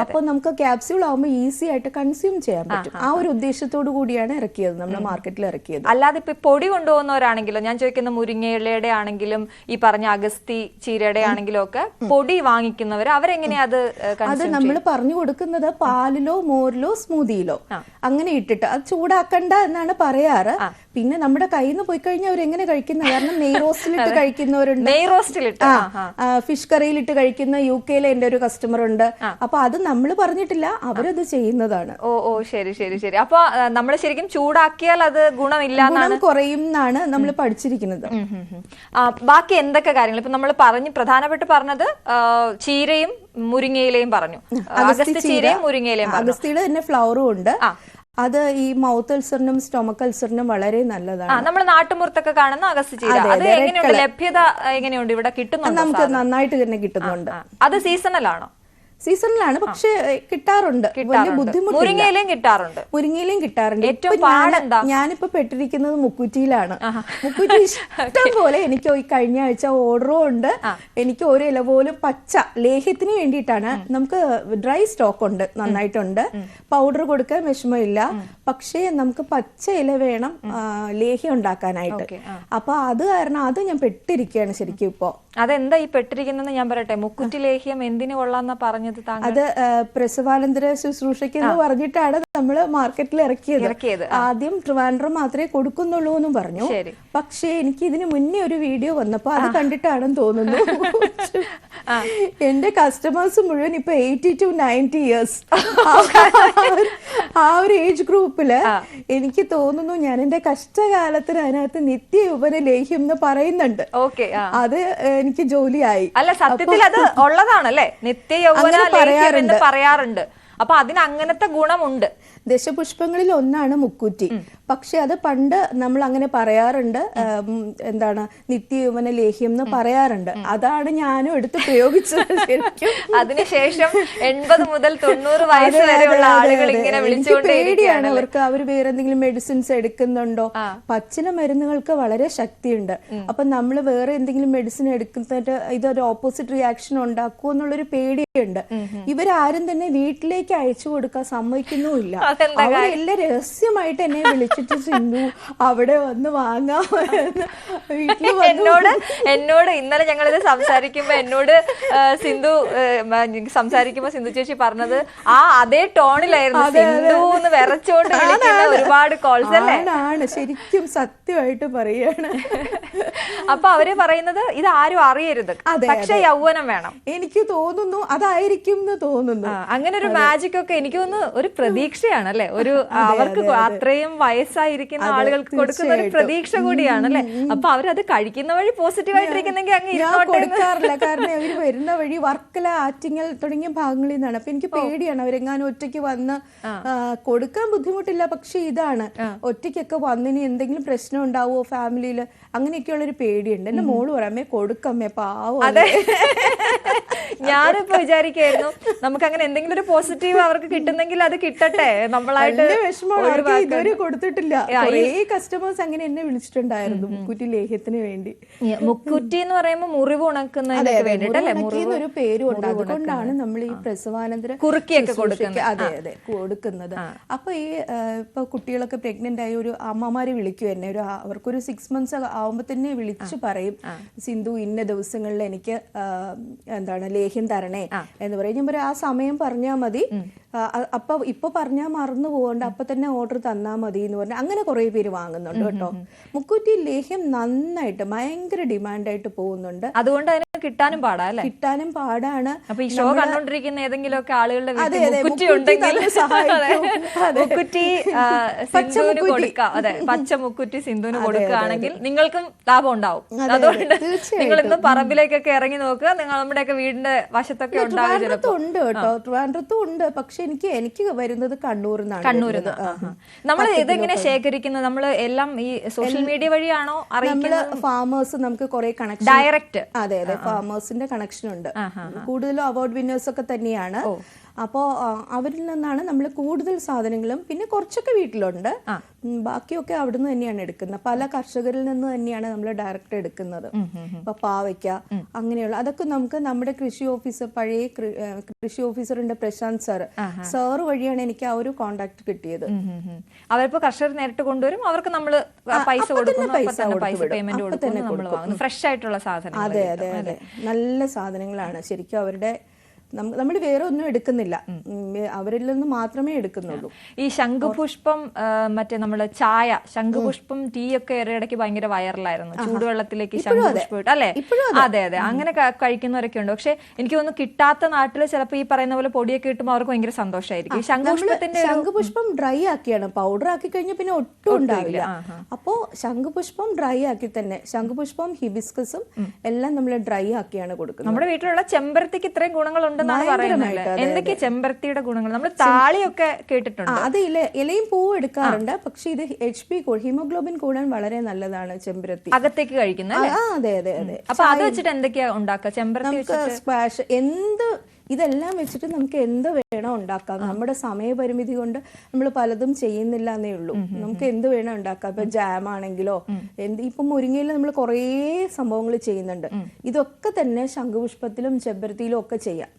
അപ്പൊ നമുക്ക് ക്യാപ്സ്യൂൾ ആവുമ്പോൾ ഈസി ആയിട്ട് കൺസ്യൂം ചെയ്യാൻ പറ്റും. ആ ഒരു ഉദ്ദേശത്തോടു കൂടിയാണ് ഇറക്കിയത് നമ്മൾ മാർക്കറ്റിൽ ഇറക്കിയത്. അല്ലാതെ ഇപ്പൊ പൊടി കൊണ്ടുപോകുന്നവരാണെങ്കിലും ഞാൻ ചോദിക്കുന്ന മുരിങ്ങയിലയുടെ ആണെങ്കിലും ഈ പറഞ്ഞ അഗസ്തി ചീരയുടെ ആണെങ്കിലും ഒക്കെ പൊടി വാങ്ങിക്കുന്നവർ അവരെങ്ങനെയാ അത് അത് നമ്മൾ പറഞ്ഞു കൊടുക്കുന്നത് പാലിലോ മോരിലോ സ്മൂതിയിലോ. അങ്ങനെ ഇട്ടിട്ട് അത് ചൂടാക്കണ്ട എന്നാണ് പറയാറ്. പിന്നെ നമ്മുടെ കയ്യിൽ നിന്ന് പോയി കഴിഞ്ഞാൽ അവർ എങ്ങനെ കഴിക്കുന്ന? കാരണം നെയ് റോസ്റ്റിലിട്ട് കഴിക്കുന്നവരുണ്ട്. നെയ് റോസ്റ്റിലിട്ട്. ആ ഫിഷ് കറിയിലിട്ട് കഴിക്കുന്ന യു കെയിലെ എന്റെ ഒരു കസ്റ്റമർ ഉണ്ട് അപ്പൊ അത് നമ്മൾ പറഞ്ഞിട്ടില്ല അവരത് ചെയ്യുന്നതാണ്. ഓ ഓ ശരി ശരി ശരി. അപ്പൊ നമ്മൾ ശരിക്കും ചൂടാക്കിയാൽ അത് ഗുണമില്ല ഗുണം കുറയും എന്നാണ് നമ്മൾ പഠിച്ചിരിക്കുന്നത്. ബാക്കി എന്തൊക്കെ കാര്യങ്ങൾ? ഇപ്പൊ നമ്മൾ പറഞ്ഞു പ്രധാനപ്പെട്ട് പറഞ്ഞത് ചീരയും മുരിങ്ങയിലയും പറഞ്ഞു. അഗസ്തി ചീരയും മുരിങ്ങയിലയും പറഞ്ഞു. അഗസ്തിയുടെ തന്നെ ഫ്ലവറും ഉണ്ട്. അത് ഈ മൗത്ത് അൾസറിനും സ്റ്റൊമക് അൾസറിനും വളരെ നല്ലതാണ്. നമ്മൾ നാട്ടുമുറത്തൊക്കെ കാണുന്ന അഗസ്റ്റ് അതെ, എങ്ങനെയുണ്ട്? ലഭ്യത എങ്ങനെയുണ്ട്? ഇവിടെ കിട്ടുന്നുണ്ടോ നമുക്ക് നന്നായിട്ട് തന്നെ കിട്ടുന്നുണ്ട്. അത് സീസണൽ സീസണലാണോ സീസണിലാണ്. പക്ഷെ കിട്ടാറുണ്ട്. വലിയ മുരിങ്ങയിലയും കിട്ടാറുണ്ട്. മുരിങ്ങയിലും കിട്ടാറുണ്ട്. ഏറ്റവും പാടെന്താ? ഞാനിപ്പോ പെട്ടിരിക്കുന്നത് മുക്കുറ്റിയിലാണ്. മുക്കുറ്റി ഇഷ്ടം പോലെ എനിക്ക് ഈ കഴിഞ്ഞ ആഴ്ച ഓർഡറും ഉണ്ട്. എനിക്ക് ഒരു ഇല പോലും പച്ച ലേഹ്യത്തിന് വേണ്ടിയിട്ടാണ്. നമുക്ക് ഡ്രൈ സ്റ്റോക്ക് ഉണ്ട് നന്നായിട്ടുണ്ട്. പൗഡർ കൊടുക്കാൻ വിഷമമില്ല. പക്ഷേ നമുക്ക് പച്ച ഇല വേണം ലേഹ്യം ഉണ്ടാക്കാനായിട്ട്. അപ്പൊ അത് കാരണം അത് ഞാൻ പെട്ടിരിക്കുകയാണ് ശരിക്കും ഇപ്പോ അതെന്താ ഈ പെട്ടിരിക്കുന്നത് ഞാൻ പറയട്ടെ? മുക്കുറ്റി ലേഹ്യം എന്തിനു കൊള്ളാന്ന പറഞ്ഞത് താങ്കൾ? അത് പ്രസവാനന്തര ശുശ്രൂഷയ്ക്ക് എന്ന് പറഞ്ഞിട്ടാണ് നമ്മൾ മാർക്കറ്റിൽ ഇറക്കിയത്. ഇറക്കിയത്, ആദ്യം ട്രിവാൻഡ്രം മാത്രമേ കൊടുക്കുന്നുള്ളൂ എന്നും പറഞ്ഞു. പക്ഷേ എനിക്ക് ഇതിന് മുന്നേ ഒരു വീഡിയോ വന്നപ്പോ അത് കണ്ടിട്ടാണെന്ന് തോന്നുന്നു. എന്റെ കസ്റ്റമേഴ്സ് മുഴുവൻ ഇപ്പൊ എയ്റ്റി ടു നയന്റി ഇയേഴ്സ് ആ. ഒരു ഏജ് ഗ്രൂപ്പിൽ എനിക്ക് തോന്നുന്നു ഞാൻ എന്റെ കഷ്ടകാലത്തിന് അതിനകത്ത് നിത്യ ഉപന ലേഹ്യം എന്ന് പറയുന്നുണ്ട്. ഓക്കെ അത് എനിക്ക് ജോലിയായി. അല്ല സത്യത്തിൽ അത് ഉള്ളതാണല്ലേ? നിത്യ യൗവന എന്ന് പറയാറുണ്ട്. പറയാറുണ്ട്. അപ്പൊ അതിന് അങ്ങനത്തെ ഗുണമുണ്ട്. ദശപുഷ്പങ്ങളിൽ ഒന്നാണ് മുക്കുറ്റി. പക്ഷെ അത് പണ്ട് നമ്മൾ അങ്ങനെ പറയാറുണ്ട് എന്താണ് നിത്യയുവന ലേഹ്യം എന്ന് പറയാറുണ്ട്. അതാണ് ഞാനും എടുത്ത് പ്രയോഗിച്ചത് ശരിക്കും. അതിനുശേഷം എൺപത് മുതൽ തൊണ്ണൂറ് വയസ്സ് വരെയുള്ള ആളുകൾ ഇങ്ങനെ പേടിയാണ് അവർക്ക് അവർ വേറെ എന്തെങ്കിലും മെഡിസിൻസ് എടുക്കുന്നുണ്ടോ? പച്ചില മരുന്നുകൾക്ക് വളരെ ശക്തിയുണ്ട്. അപ്പൊ നമ്മൾ വേറെ എന്തെങ്കിലും മെഡിസിൻ എടുക്കുന്നതിന്റെ ഇതൊരു ഓപ്പോസിറ്റ് റിയാക്ഷൻ ഉണ്ടാക്കുമോ എന്നുള്ളൊരു പേടിയുണ്ട്. ഇവരാരും തന്നെ വീട്ടിലേക്ക് അയച്ചു കൊടുക്കാൻ സമ്മതിക്കുന്നുമില്ല. അതെന്താ രഹസ്യമായിട്ട് എന്നെ വിളിച്ചിട്ട് സിന്ധു അവിടെ വന്ന് വന്ന് എന്നോട് എന്നോട് ഇന്നലെ ഞങ്ങൾ ഇത് സംസാരിക്കുമ്പോ എന്നോട് സിന്ധു സംസാരിക്കുമ്പോ സിന്ധു ചേച്ചി പറഞ്ഞത് ആ അതേ ടോണിലായിരുന്നു സിന്ധു എന്ന് വിറച്ചോണ്ട് വിളിക്കുന്ന ഒരുപാട് കോൾസ് അല്ലേ? ആണ് ശരിക്കും സത്യമായിട്ട് പറയാണ്. അപ്പൊ അവർ പറയുന്നത് ഇത് ആരും അറിയരുത് പക്ഷെ യൗവനം വേണം. എനിക്ക് തോന്നുന്നു അതായിരിക്കും എന്ന് തോന്നുന്നു. അങ്ങനെ ഒരു മാജിക് ഒക്കെ എനിക്ക് തോന്നുന്നു ഒരു പ്രതീക്ഷയാണ്. അല്ലേ ഒരു അവർക്ക് അത്രയും വയസ്സായിരിക്കുന്ന ആളുകൾക്ക് കൊടുക്കുന്ന ഒരു പ്രതീക്ഷ കൂടിയാണ് അല്ലെ അപ്പൊ അവരത് കഴിക്കുന്ന വഴി പോസിറ്റീവ് ആയിട്ടിരിക്കുന്നെങ്കിൽ അങ്ങ്. കൊടുക്കാറില്ല. കാരണം അവർ വരുന്ന വഴി വർക്കല ആറ്റിങ്ങൽ തുടങ്ങിയ ഭാഗങ്ങളിൽ നിന്നാണ്. അപ്പൊ എനിക്ക് പേടിയാണ് അവരെങ്ങാനും ഒറ്റയ്ക്ക് വന്ന് കൊടുക്കാൻ ബുദ്ധിമുട്ടില്ല. പക്ഷെ ഇതാണ്. ഒറ്റയ്ക്കൊക്കെ വന്നിനി എന്തെങ്കിലും പ്രശ്നം ഉണ്ടാവുമോ ഫാമിലിയിൽ അങ്ങനെയൊക്കെയുള്ള ഒരു പേടിയുണ്ട്. എന്റെ മോൾ പറയാമേ കൊടുക്കമ്മേ പാവോ അതെ. ഞാനിപ്പോ വിചാരിക്കായിരുന്നു നമുക്ക് അങ്ങനെ എന്തെങ്കിലും ഒരു പോസിറ്റീവ് അവർക്ക് കിട്ടുന്നെങ്കിൽ അത് കിട്ടട്ടെ നമ്മളായിട്ട് ഇതുവരെ കൊടുത്തിട്ടില്ല. കസ്റ്റമേഴ്സ് അങ്ങനെ എന്നെ വിളിച്ചിട്ടുണ്ടായിരുന്നു മുക്കുറ്റി ലേഹ്യത്തിന് വേണ്ടി. മുക്കുറ്റി എന്ന് പറയുമ്പോൾ മുറിവ് ഉണക്കുന്നതിനൊക്കെ വേണ്ടിട്ടല്ലേ മുറിവ് ഒരു പേരും ഉണ്ട് അതുകൊണ്ടാണ് നമ്മൾ ഈ പ്രസവാനന്തര കുറുക്കിയൊക്കെ കൊടുക്കുന്നത്. അതെ അതെ കൊടുക്കുന്നത്. അപ്പൊ ഈ ഇപ്പൊ കുട്ടികളൊക്കെ പ്രഗ്നന്റ് ആയ ഒരു അമ്മമാര് വിളിക്കും എന്നെ. ഒരു അവർക്കൊരു സിക്സ് മന്ത്സ് ആവുമ്പോ തന്നെ വിളിച്ചു പറയും സിന്ധു ഇന്ന ദിവസങ്ങളിൽ എനിക്ക് എന്താണ് ലേഹ്യം തരണേ? എന്ന് പറയും. ഞാൻ പറയും ആ സമയം പറഞ്ഞാൽ മതി. അപ്പൊ ഇപ്പൊ പറഞ്ഞാൽ മറന്നു പോകണ്ട അപ്പൊ തന്നെ ഓർഡർ തന്നാ മതി എന്ന് പറഞ്ഞാൽ അങ്ങനെ കുറെ പേര് വാങ്ങുന്നുണ്ട് കേട്ടോ. മുക്കൂറ്റി ലേഹ്യം നന്നായിട്ട് ഭയങ്കര ഡിമാൻഡായിട്ട് പോകുന്നുണ്ട്. അതുകൊണ്ട് അതിന് കിട്ടാനും പാടാ അല്ലേ? കിട്ടാനും പാടാണ്. അപ്പൊ ഈ ഷോ കണ്ടോണ്ടിരിക്കുന്ന ഏതെങ്കിലും ഒക്കെ ആളുകളുടെ അതെ, മുക്കുറ്റി പച്ച സിന്ധുവിന് കൊടുക്കുകയാണെങ്കിൽ നിങ്ങൾക്കും ലാഭം ഉണ്ടാവും. അതുകൊണ്ട് നിങ്ങൾ ഇന്ന് പറമ്പിലേക്കൊക്കെ ഇറങ്ങി നോക്കുക. നിങ്ങൾ നമ്മുടെയൊക്കെ വീടിന്റെ വശത്തൊക്കെ ഉണ്ടാകും ട്രിവാൻഡ്രത്തും ഉണ്ട് കേട്ടോ. ട്രിവാൻഡ്രത്തും ഉണ്ട് പക്ഷെ എനിക്ക് എനിക്ക് വരുന്നത് കണ്ണൂരിൽ കണ്ണൂരിൽ നമ്മൾ ഇതെങ്ങനെ ശേഖരിക്കുന്നത്? നമ്മൾ എല്ലാം ഈ സോഷ്യൽ മീഡിയ വഴിയാണോ നമ്മൾ ഫാമേഴ്സ് നമുക്ക് കുറെ കണക്ഷൻ ഡയറക്റ്റ് അതെ അതെ. ഫാമേഴ്സിന്റെ കണക്ഷൻ ഉണ്ട്. കൂടുതലും അവാർഡ് വിന്നേഴ്സ് ഒക്കെ തന്നെയാണ്. അപ്പോ ആ, അവരിൽ നിന്നാണ് നമ്മൾ കൂടുതൽ സാധനങ്ങളും പിന്നെ കുറച്ചൊക്കെ വീട്ടിലുണ്ട്. ബാക്കിയൊക്കെ അവിടുന്ന് തന്നെയാണ് എടുക്കുന്നത്. പല കർഷകരിൽ നിന്ന് തന്നെയാണ് നമ്മൾ ഡയറക്റ്റ് എടുക്കുന്നത്. ഇപ്പൊ പാവയ്ക്ക അങ്ങനെയുള്ള അതൊക്കെ നമുക്ക് നമ്മുടെ കൃഷി ഓഫീസർ പഴയ കൃഷി ഓഫീസറുണ്ട് പ്രശാന്ത് സാർ. സാർ വഴിയാണ് എനിക്ക് ആ ഒരു കോണ്ടാക്ട് കിട്ടിയത്. അവരിപ്പോ കർഷകർ നേരിട്ട് കൊണ്ടുവരും. അവർക്ക് നമ്മൾ പൈസ കൊടുക്കുന്നു. ഫ്രഷ് ആയിട്ടുള്ള സാധനം അതെ അതെ. അതെ. നല്ല സാധനങ്ങളാണ്. ശരിക്കും അവരുടെ നമ്മൾ വേറെ ഒന്നും എടുക്കുന്നില്ല. അവരിൽ നിന്ന് മാത്രമേ എടുക്കുന്നുള്ളൂ. ഈ ശംഖുപുഷ്പം മറ്റേ നമ്മൾ ചായ ശംഖുപുഷ്പം ടീ ഒക്കെ ഇടയ്ക്ക് ഭയങ്കര വൈറലായിരുന്നു. ചൂടുവെള്ളത്തിലേക്ക് ശംഖുപുഷ്പം ഇട്ട് അല്ലേ? അതെ. അതെ അങ്ങനെ കഴിക്കുന്നവരൊക്കെ ഉണ്ട്. പക്ഷെ എനിക്ക് തോന്നുന്നു കിട്ടാത്ത നാട്ടിൽ ചിലപ്പോൾ ഈ പറയുന്ന പോലെ പൊടിയൊക്കെ കിട്ടുമ്പോൾ അവർക്ക് ഭയങ്കര സന്തോഷമായിരിക്കും ശംഖുപുഷ്പത്തിന്റെ ശംഖുപുഷ്പം ഡ്രൈ ആക്കിയാണ്. പൗഡർ ആക്കി കഴിഞ്ഞാൽ പിന്നെ ഒട്ടും ഉണ്ടാവില്ല. അപ്പോ ശംഖുപുഷ്പം ഡ്രൈ ആക്കി തന്നെ ശംഖുപുഷ്പം ഹിബിസ്കസും എല്ലാം നമ്മൾ ഡ്രൈ ആക്കിയാണ് കൊടുക്കുന്നത്. നമ്മുടെ വീട്ടിലുള്ള ചെമ്പരത്തിക്ക് ഇത്രയും ഗുണങ്ങൾ ഉണ്ടെന്നാണ് പറയുന്നത്. എന്തൊക്കെ ചെമ്പരത്തിയുടെ ഗുണങ്ങൾ? നമ്മൾ താളിയൊക്കെ കേട്ടിട്ടുണ്ട്. അത് ഇല ഇലയും പൂവും എടുക്കാറുണ്ട്. പക്ഷെ ഇത് എച്ച് പി ഹീമോഗ്ലോബിൻ കൂടാൻ വളരെ നല്ലതാണ് ചെമ്പരത്തി. അകത്തേക്ക് കഴിക്കുന്നത് അതെ അതെ അതെ. അപ്പൊ അത് വെച്ചിട്ട് എന്തൊക്കെയാ ഉണ്ടാക്കുക? ചെമ്പരത്തി സ്ക്വാഷ് എന്ത് ഇതെല്ലാം വെച്ചിട്ട് നമുക്ക് എന്ത് വേണോ ഉണ്ടാക്കാം. നമ്മുടെ സമയപരിമിതി കൊണ്ട് നമ്മൾ പലതും ചെയ്യുന്നില്ല എന്നേ ഉള്ളൂ നമുക്ക് എന്ത് വേണോ ഉണ്ടാക്കാം. ഇപ്പൊ ജാം ആണെങ്കിലോ എന്ത് ഇപ്പൊ മുരിങ്ങയിൽ നമ്മൾ കുറേ സംഭവങ്ങൾ ചെയ്യുന്നുണ്ട്. ഇതൊക്കെ തന്നെ ശംഖുപുഷ്പത്തിലും ചെമ്പരത്തിയിലും ഒക്കെ ചെയ്യാം.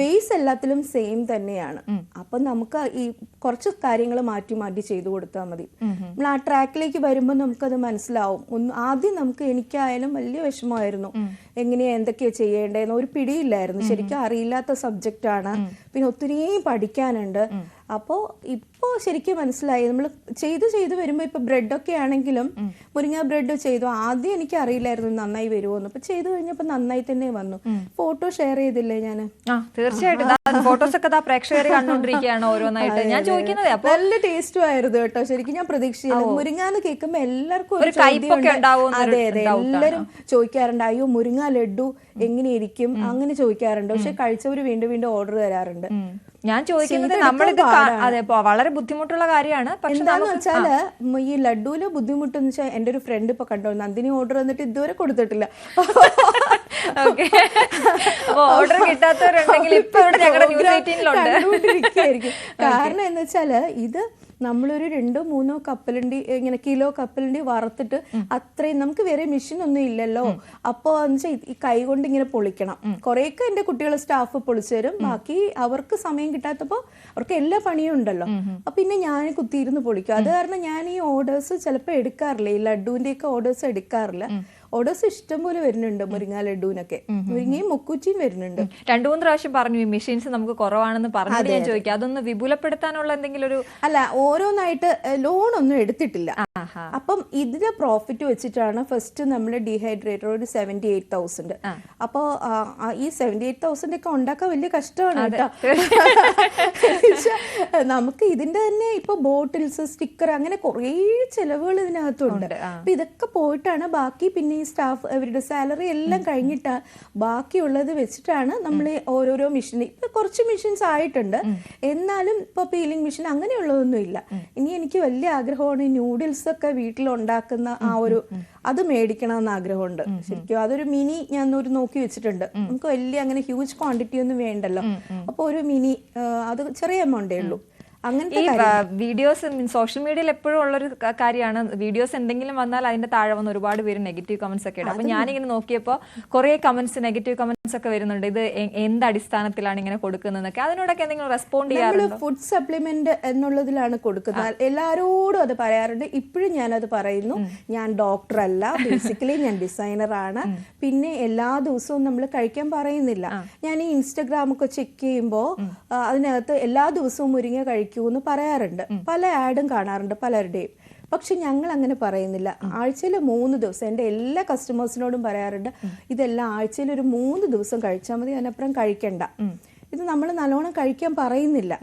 ബേസ് എല്ലാത്തിലും സെയിം തന്നെയാണ്. അപ്പൊ നമുക്ക് ഈ കുറച്ച് കാര്യങ്ങൾ മാറ്റി മാറ്റി ചെയ്തു കൊടുത്താൽ മതി. നമ്മൾ ആ ട്രാക്കിലേക്ക് വരുമ്പോൾ നമുക്കത് മനസ്സിലാവും. ഒന്ന് ആദ്യം നമുക്ക് എനിക്കായാലും വലിയ വിഷമമായിരുന്നു. എങ്ങനെയാ എന്തൊക്കെയാ ചെയ്യേണ്ടതെന്ന്. ഒരു പിടിയില്ലായിരുന്നു. ശരിക്കും അറിയില്ലാത്ത സബ്ജക്റ്റ് ആണ്. പിന്നെ ഒത്തിരി പഠിക്കാനുണ്ട്. അപ്പോൾ ഇപ്പോൾ ശരിക്കും മനസ്സിലായി. നമ്മൾ ചെയ്ത് ചെയ്ത് വരുമ്പോൾ ഇപ്പൊ ബ്രെഡൊക്കെ ആണെങ്കിലും മുരിങ്ങ ബ്രെഡ് ചെയ്തു ആദ്യം എനിക്ക് അറിയില്ലായിരുന്നു നന്നായി വരുമോന്ന് അപ്പൊ ചെയ്തു കഴിഞ്ഞപ്പോൾ നന്നായി തന്നെ വന്നു. ഫോട്ടോ ഷെയർ ചെയ്തില്ലേ ഞാൻ തീർച്ചയായിട്ടും. ഫോട്ടോസ് ഒക്കെ പ്രേക്ഷകർ കണ്ടുകൊണ്ടിരിക്കുകയാണ് ഓരോന്നായിട്ട്. ഞാൻ ചോദിക്കുന്നത് നല്ല ടേസ്റ്റും ആയിരുന്നു കേട്ടോ. ശരിക്കും ഞാൻ പ്രതീക്ഷിച്ചില്ല. മുരിങ്ങാന്ന് കേൾക്കുമ്പോ എല്ലാവർക്കും ഒരു. അതെ അതെ. എല്ലാരും ചോദിക്കാറുണ്ട് അയ്യോ മുരിങ്ങ ലഡു എങ്ങനെയിരിക്കും? അങ്ങനെ ചോദിക്കാറുണ്ട്. പക്ഷെ കഴിച്ചവര് വീണ്ടും വീണ്ടും ഓർഡർ തരാറുണ്ട്. ഞാൻ ചോദിക്കുന്നത് നമ്മളിത് അതെ വളരെ ബുദ്ധിമുട്ടുള്ള കാര്യമാണ്. നമുക്ക് വെച്ചാൽ ഈ ലഡുവിൽ ബുദ്ധിമുട്ടെന്ന് വെച്ചാൽ എന്റെ ഒരു ഫ്രണ്ട് ഇപ്പൊ കണ്ടോ നന്ദിനി ഓർഡർ വന്നിട്ട് ഇതുവരെ കൊടുത്തിട്ടില്ല. ഓർഡർ കിട്ടാത്തവരുണ്ടെങ്കിൽ ഇപ്പൊ ഇവിടെ ഞങ്ങളുടെ കാരണം എന്ന് വെച്ചാൽ ഇത് നമ്മളൊരു രണ്ടോ മൂന്നോ കപ്പലണ്ടി ഇങ്ങനെ കിലോ കപ്പലണ്ടി വറുത്തിട്ട് അത്രയും നമുക്ക് വേറെ മെഷീൻ ഒന്നും ഇല്ലല്ലോ അപ്പോ വെച്ചാൽ ഈ കൈ കൊണ്ട് ഇങ്ങനെ പൊളിക്കണം. കുറെയൊക്കെ എന്റെ കുട്ടികളെ സ്റ്റാഫ് പൊളിച്ചു തരും. ബാക്കി അവർക്ക് സമയം കിട്ടാത്തപ്പോ അവർക്ക് എല്ലാ പണിയും ഉണ്ടല്ലോ. അപ്പൊ പിന്നെ ഞാൻ കുത്തിയിരുന്ന് പൊളിക്കും. അത് കാരണം ഞാൻ ഈ ഓർഡേഴ്സ് ചിലപ്പോൾ എടുക്കാറില്ല. ഈ ലഡുവിന്റെ ഒക്കെ ഓർഡേഴ്സ് എടുക്കാറില്ല. ഓർഡേഴ്സ് ഇഷ്ടം പോലെ വരുന്നുണ്ട് മുരിങ്ങ ലഡുവിനൊക്കെ. മുരിങ്ങയും മുക്കുച്ചിയും വരുന്നുണ്ട്. രണ്ടു മൂന്ന് പ്രാവശ്യം പറഞ്ഞു ഈ മെഷീൻസ് നമുക്ക് കുറവാണെന്ന് പറഞ്ഞു ഞാൻ ചോദിക്കാം. അതൊന്ന് വിപുലപ്പെടുത്താനുള്ള എന്തെങ്കിലും ഒരു അല്ല ഓരോന്നായിട്ട് ലോൺ ഒന്നും എടുത്തിട്ടില്ല. അപ്പം ഇതിന്റെ പ്രോഫിറ്റ് വെച്ചിട്ടാണ് ഫസ്റ്റ് നമ്മൾ ഡീഹൈഡ്രേറ്റർ ഒരു സെവന്റി എയ്റ്റ് തൗസൻഡ് അപ്പോ ആ, ആ, ഈ സെവന്റി എയ്റ്റ് തൗസൻഡ് ഒക്കെ ഉണ്ടാക്കാൻ വലിയ കഷ്ടമാണ് കേട്ടോ. നമുക്ക് ഇതിന്റെ തന്നെ ഇപ്പൊ ബോട്ടിൽസ് സ്റ്റിക്കർ അങ്ങനെ കുറേ ചെലവുകൾ ഇതിനകത്തുണ്ട്. അപ്പൊ ഇതൊക്കെ പോയിട്ടാണ് ബാക്കി പിന്നെ ഈ സ്റ്റാഫ് അവരുടെ സാലറി എല്ലാം കഴിഞ്ഞിട്ട് ബാക്കിയുള്ളത് വെച്ചിട്ടാണ് നമ്മൾ ഓരോരോ മെഷീൻ ഇപ്പൊ കുറച്ച് മെഷീൻസ് ആയിട്ടുണ്ട്. എന്നാലും ഇപ്പൊ പീലിംഗ് മെഷീൻ അങ്ങനെയുള്ളതൊന്നും ഇല്ല ഇനി എനിക്ക് വലിയ ആഗ്രഹമാണ് ഈ നൂഡിൽസ് ഒക്കെ വീട്ടിലുണ്ടാക്കുന്ന ആ ഒരു അത് മേടിക്കണം എന്ന് ആഗ്രഹമുണ്ട് ശരിക്കും അതൊരു മിനി ഞാൻ ഒരു നോക്കി വെച്ചിട്ടുണ്ട്. നമുക്ക് വലിയ അങ്ങനെ ഹ്യൂജ് ക്വാണ്ടിറ്റി ഒന്നും വേണ്ടല്ലോ. അപ്പൊ ഒരു മിനി അത് ചെറിയ എമൗണ്ടേ ഉള്ളൂ. അങ്ങനത്തെ ഈ വീഡിയോസ് സോഷ്യൽ മീഡിയയിൽ എപ്പോഴും ഉള്ളൊരു കാര്യമാണ്. വീഡിയോസ് എന്തെങ്കിലും വന്നാൽ അതിന്റെ താഴെ വന്ന് ഒരുപാട് പേര് നെഗറ്റീവ് കമന്റ്സ് ഒക്കെ ഇടും. അപ്പൊ ഞാനിങ്ങനെ നോക്കിയപ്പോൾ കുറെ കമന്റ്സ് നെഗറ്റീവ് കമന്റ്സ് ഒക്കെ വരുന്നുണ്ട്. ഇത് എന്ത് അടിസ്ഥാനത്തിലാണ് ഇങ്ങനെ കൊടുക്കുന്നതൊക്കെ അതിനോടൊക്കെ എന്തെങ്കിലും റെസ്പോണ്ട് നമ്മൾ ഫുഡ് സപ്ലിമെന്റ് എന്നുള്ളതിലാണ് കൊടുക്കുന്നത്. എല്ലാരോടും അത് പറയാറുണ്ട്. ഇപ്പോഴും ഞാനത് പറയുന്നു. ഞാൻ ഡോക്ടർ അല്ല. ബേസിക്കലി ഞാൻ ഡിസൈനർ ആണ്. പിന്നെ എല്ലാ ദിവസവും നമ്മൾ കഴിക്കാൻ പറയുന്നില്ല. ഞാൻ ഈ ഇൻസ്റ്റഗ്രാം ഒക്കെ ചെക്ക് ചെയ്യുമ്പോൾ അതിനകത്ത് എല്ലാ ദിവസവും മുരിങ്ങ കഴിക്കൂ. എന്ന് പറയാറുണ്ട്. പല ആഡും കാണാറുണ്ട് പലരുടെയും. പക്ഷെ ഞങ്ങൾ അങ്ങനെ പറയുന്നില്ല ആഴ്ചയിൽ മൂന്ന് ദിവസം എന്റെ എല്ലാ കസ്റ്റമേഴ്സിനോടും പറയാറുണ്ട് ഇതെല്ലാം ആഴ്ചയിൽ ഒരു മൂന്ന് ദിവസം കഴിച്ചാൽ മതി അതിനപ്പുറം കഴിക്കണ്ട. ഇത് നമ്മൾ നല്ലോണം കഴിക്കാൻ പറയുന്നില്ല.